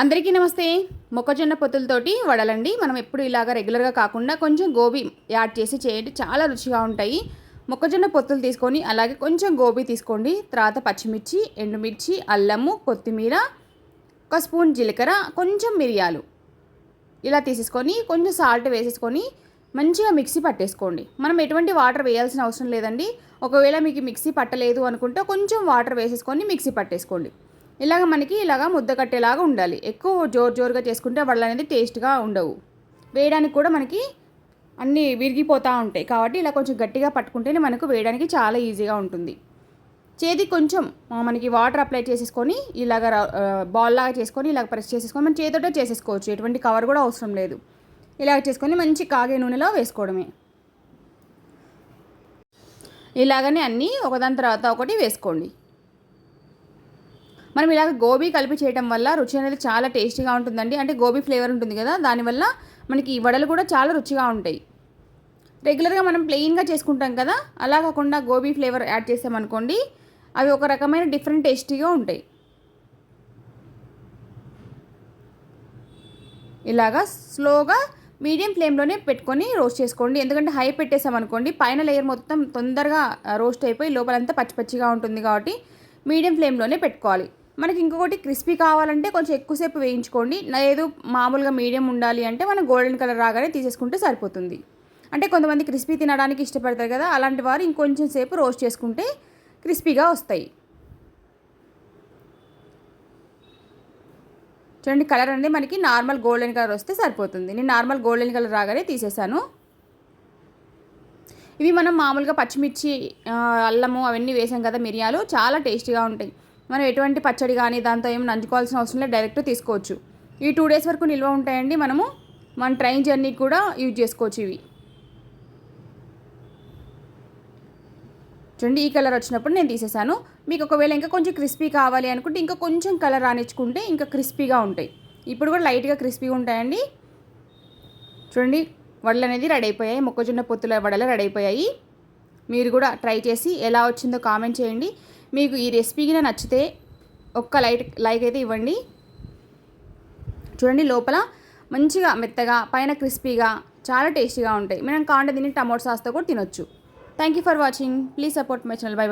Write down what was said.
అందరికీ నమస్తే. మొక్కజొన్న పొత్తులతోటి వడలండి. మనం ఎప్పుడు ఇలాగ రెగ్యులర్గా కాకుండా కొంచెం గోబీ యాడ్ చేసి చేయండి. చాలా రుచిగా ఉంటాయి. మొక్కజొన్న పొత్తులు తీసుకొని అలాగే కొంచెం గోబీ తీసుకోండి. తర్వాత పచ్చిమిర్చి ఎండుమిర్చి అల్లము కొత్తిమీర ఒక స్పూన్ జీలకర్ర కొంచెం మిరియాలు. ఇలా తీసేసుకొని కొంచెం సాల్ట్ వేసేసుకొని మంచిగా మిక్సీ పట్టేసుకోండి. మనం ఎటువంటి వాటర్ వేయాల్సిన అవసరం లేదండి. ఒకవేళ మీకు మిక్సీ పట్టలేదు అనుకుంటే కొంచెం వాటర్ వేసేసుకొని మిక్సీ పట్టేసుకోండి. ఇలాగ మనకి ఇలాగ ముద్ద కట్టేలాగా ఉండాలి. ఎక్కువ జోరు జోరుగా చేసుకుంటే వడలు అనేది టేస్ట్గా ఉండవు. వేయడానికి కూడా మనకి అన్నీ విరిగిపోతూ ఉంటాయి. కాబట్టి ఇలా కొంచెం గట్టిగా పట్టుకుంటేనే మనకు వేయడానికి చాలా ఈజీగా ఉంటుంది. చేతి కొంచెం మనకి వాటర్ అప్లై చేసేసుకొని ఇలాగ బాల్ లాగా చేసుకొని ఇలాగ ప్రెస్ చేసేసుకొని మనం చేతితో చేసేసుకోవచ్చు. ఎటువంటి కవర్ కూడా అవసరం లేదు. ఇలాగ చేసుకొని మంచి కాగే నూనెలో వేసుకోవడమే. ఇలాగనే అన్నీ ఒకదాని తర్వాత ఒకటి వేసుకోండి. మనం ఇలాగ గోబీ కలిపి చేయడం వల్ల రుచి అనేది చాలా టేస్టీగా ఉంటుందండి. అంటే గోబీ ఫ్లేవర్ ఉంటుంది కదా దానివల్ల మనకి ఈ వడలు కూడా చాలా రుచిగా ఉంటాయి. రెగ్యులర్గా మనం ప్లెయిన్గా చేసుకుంటాం కదా అలా కాకుండా గోబీ ఫ్లేవర్ యాడ్ చేసామనుకోండి అవి ఒక రకమైన డిఫరెంట్ టేస్టీగా ఉంటాయి. ఇలాగా స్లోగా మీడియం ఫ్లేమ్లోనే పెట్టుకొని రోస్ట్ చేసుకోండి. ఎందుకంటే హై పెట్టేసామనుకోండి పైన లేయర్ మొత్తం తొందరగా రోస్ట్ అయిపోయి లోపలంతా పచ్చి పచ్చిగా ఉంటుంది కాబట్టి మీడియం ఫ్లేమ్లోనే పెట్టుకోవాలి. మనకి ఇంకొకటి క్రిస్పీ కావాలంటే కొంచెం ఎక్కువసేపు వేయించుకోండి. లేదు మామూలుగా మీడియం ఉండాలి అంటే మనం గోల్డెన్ కలర్ రాగానే తీసేసుకుంటే సరిపోతుంది. అంటే కొంతమంది క్రిస్పీ తినడానికి ఇష్టపడతారు కదా అలాంటి వారు ఇంకొంచెం సేపు రోస్ట్ చేసుకుంటే క్రిస్పీగా వస్తాయి. చూడండి కలర్ అనేది మనకి నార్మల్ గోల్డెన్ కలర్ వస్తే సరిపోతుంది. నేను నార్మల్ గోల్డెన్ కలర్ రాగానే తీసేసాను ఇవి మనం మామూలుగా పచ్చిమిర్చి అల్లము అవన్నీ వేసాం కదా మిరియాలు చాలా టేస్టీగా ఉంటాయి. మనం ఎటువంటి పచ్చడి కానీ దాంతో ఏమి నంచుకోవాల్సిన అవసరం లేదు డైరెక్ట్ తీసుకోవచ్చు. ఈ టూ డేస్ వరకు నిల్వ ఉంటాయండి. మనము మన ట్రైన్ జర్నీ కూడా యూజ్ చేసుకోవచ్చు ఇవి. చూడండి ఈ కలర్ వచ్చినప్పుడు నేను తీసేసాను మీకు ఒకవేళ ఇంకా కొంచెం క్రిస్పీ కావాలి అనుకుంటే ఇంకా కొంచెం కలర్ రానిచ్చుకుంటే ఇంకా క్రిస్పీగా ఉంటాయి. ఇప్పుడు కూడా లైట్గా క్రిస్పీగా ఉంటాయండి. చూడండి వడలు అనేది రెడీ అయిపోయాయి. మొక్కజొన్న పొత్తుల వడలు రెడీ అయిపోయాయి. మీరు కూడా ట్రై చేసి ఎలా వచ్చిందో కామెంట్ చేయండి. మీకు ఈ రెసిపీకి నచ్చితే ఒక్క లైట్ లైక్ అయితే ఇవ్వండి. చూడండి లోపల మంచిగా మెత్తగా పైన క్రిస్పీగా చాలా టేస్టీగా ఉంటాయి. మనం కాంట దీన్ని టమోటో సాస్తో కూడా తినొచ్చు. Thank you for watching please support my channel bye